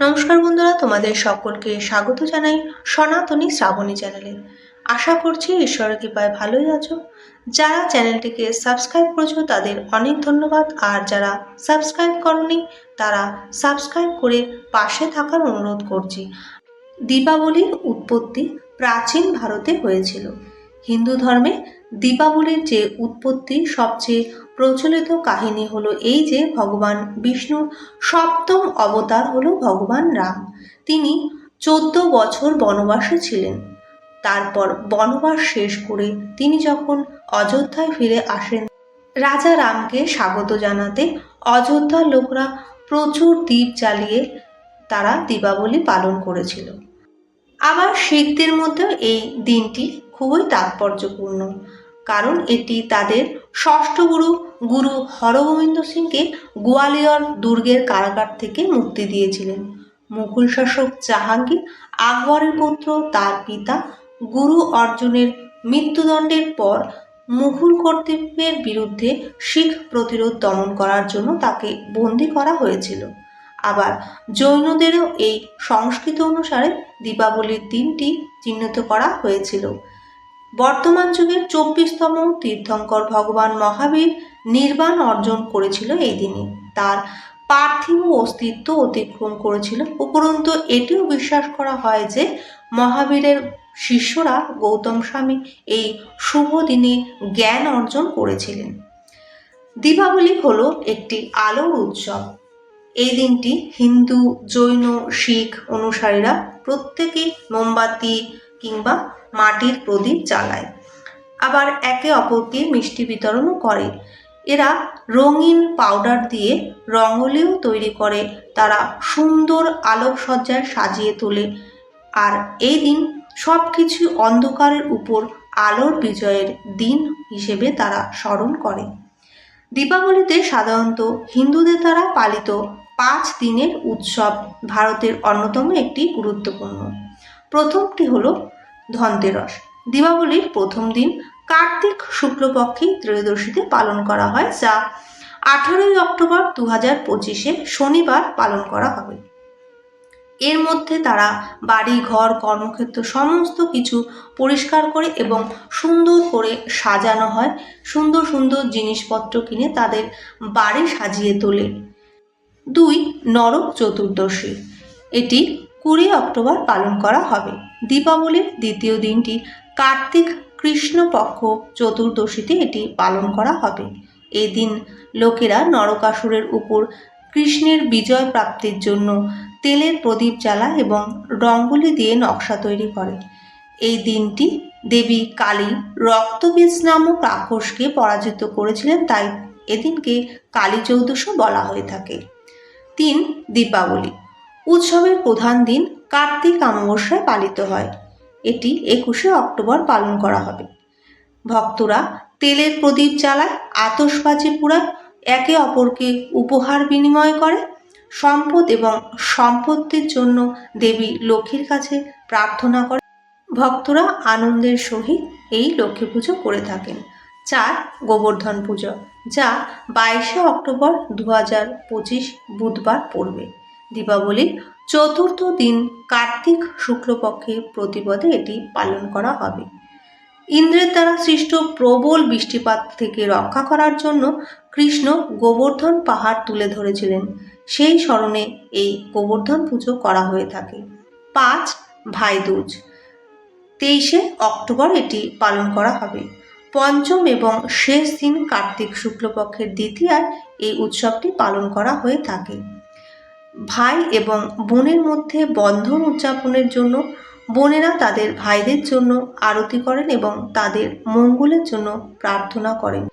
নমস্কার বন্ধুরা, তোমাদের সকলকে স্বাগত জানাই সনাতনী শ্রাবণী চ্যানেলে। আশা করছি ঈশ্বরের কৃপায় ভালোই আছো। যারা চ্যানেলটিকে সাবস্ক্রাইব করেছ, তাদের অনেক ধন্যবাদ। আর যারা সাবস্ক্রাইব করনি, তারা সাবস্ক্রাইব করে পাশে থাকার অনুরোধ করছি। দীপাবলির উৎপত্তি প্রাচীন ভারতে হয়েছিল। হিন্দু ধর্মে দীপাবলির যে উৎপত্তি সবচেয়ে প্রচলিত কাহিনী হলো এই যে ভগবান বিষ্ণুর সপ্তম অবতার হলো ভগবান রাম। তিনি চোদ্দ বছর বনবাসে ছিলেন। তারপর বনবাস শেষ করে তিনি যখন অযোধ্যায় ফিরে আসেন, রাজা রামকে স্বাগত জানাতে অযোধ্যার লোকরা প্রচুর দ্বীপ জ্বালিয়ে তারা দীপাবলি পালন করেছিল। আবার শিখদের মধ্যেও এই দিনটি খুবই তাৎপর্যপূর্ণ। কারণ এটি তাদের ষষ্ঠ গুরু গুরু হরগোবিন্দ সিংকে গোয়ালিয়র দুর্গের কারাগার থেকে মুক্তি দিয়েছিলেন। মুঘল শাসক জাহাঙ্গীর আকবরের পুত্র, তার পিতা গুরু অর্জুনের মৃত্যুদণ্ডের পর মুঘল কর্তৃত্বের বিরুদ্ধে শিখ প্রতিরোধ দমন করার জন্য তাকে বন্দি করা হয়েছিল। আবার জৈনদেরও এই সংস্কৃত অনুসারে দীপাবলির দিনটি চিহ্নিত করা হয়েছিল। বর্তমান যুগের চব্বিশতম তীর্থঙ্কর ভগবান মহাবীর নির্বাণ অর্জন করেছিল এই দিনে তার পার্থিব অস্তিত্ব অতিক্রম করেছিল। উপরন্তু এটিও বিশ্বাস করা হয় যে মহাবীরের শিষ্যরা গৌতম স্বামী এই শুভ দিনে জ্ঞান অর্জন করেছিলেন। দীপাবলি হলো একটি আলোর উৎসব। এই দিনটি হিন্দু, জৈন, শিখ অনুসারীরা প্রত্যেকে মোমবাতি কিংবা মাটির প্রদীপ জ্বালায়। আবার একে অপরকে মিষ্টি বিতরণও করে। এরা রঙিন পাউডার দিয়ে রঙ্গোলিও তৈরি করে। তারা সুন্দর আলোকসজ্জায় সাজিয়ে তোলে। আর এই দিন সব কিছু অন্ধকারের উপর আলোর বিজয়ের দিন হিসেবে তারা স্মরণ করে। দীপাবলিতে সাধারণত হিন্দুদের দ্বারা পালিত পাঁচ দিনের উৎসব ভারতের অন্যতম একটি গুরুত্বপূর্ণ। প্রথমটি হল ধনতেরস। দীপাবলির প্রথম দিন কার্তিক শুক্লপক্ষে ত্রয়োদশীতে পালন করা হয়, যা আঠারোই অক্টোবর দু হাজার পঁচিশে শনিবার পালন করা হবে। এর মধ্যে তারা বাড়ি, ঘর, কর্মক্ষেত্র সমস্ত কিছু পরিষ্কার করে এবং সুন্দর করে সাজানো হয়। সুন্দর সুন্দর জিনিসপত্র কিনে তাদের বাড়ি সাজিয়ে তোলে। দুই নরক চতুর্দশী। এটি কুড়ি অক্টোবর পালন করা হবে। দীপাবলির দ্বিতীয় দিনটি কার্তিক কৃষ্ণপক্ষ চতুর্দশীতে এটি পালন করা হবে। এই দিন লোকেরা নরকাসুরের উপর কৃষ্ণের বিজয় প্রাপ্তির জন্য তেলের প্রদীপ জ্বালা এবং রঙ্গোলি দিয়ে নকশা তৈরি করে। এই দিনটি দেবী কালী রক্তবীজ নামক রাক্ষসকে পরাজিত করেছিলেন, তাই এদিনকে কালী চৌদশও বলা হয়ে থাকে। তিন দীপাবলি। উৎসবের প্রধান দিন কার্তিক অমাবস্যায় পালিত হয়। এটি একুশে অক্টোবর পালন করা হবে। ভক্তরা তেলের প্রদীপ জ্বালায় আতসবাজি পুরায় একে অপরকে উপহার বিনিময় করে। সম্পদ এবং সম্পত্তির জন্য দেবী লক্ষ্মীর কাছে প্রার্থনা করে। ভক্তরা আনন্দের সহিত এই লক্ষ্মী পুজো করে থাকেন। চার গোবর্ধন পুজো, যা বাইশে অক্টোবর দু হাজার পঁচিশ বুধবার পড়বে। দীপাবলির চতুর্থ দিন কার্তিক শুক্লপক্ষে প্রতিপদে এটি পালন করা হবে। ইন্দ্রের দ্বারা সৃষ্ট প্রবল বৃষ্টিপাত থেকে রক্ষা করার জন্য কৃষ্ণ গোবর্ধন পাহাড় তুলে ধরেছিলেন। সেই স্মরণে এই গোবর্ধন পুজো করা হয়ে থাকে। পাঁচ ভাইদুজ। তেইশে অক্টোবর এটি পালন করা হবে। পঞ্চম এবং শেষ দিন কার্তিক শুক্লপক্ষের দ্বিতীয়ায় এই উৎসবটি পালন করা হয়ে থাকে। ভাই এবং বোনের মধ্যে বন্ধন উদযাপনের জন্য বোনেরা তাদের ভাইদের জন্য আরতি করেন এবং তাদের মঙ্গলের জন্য প্রার্থনা করেন।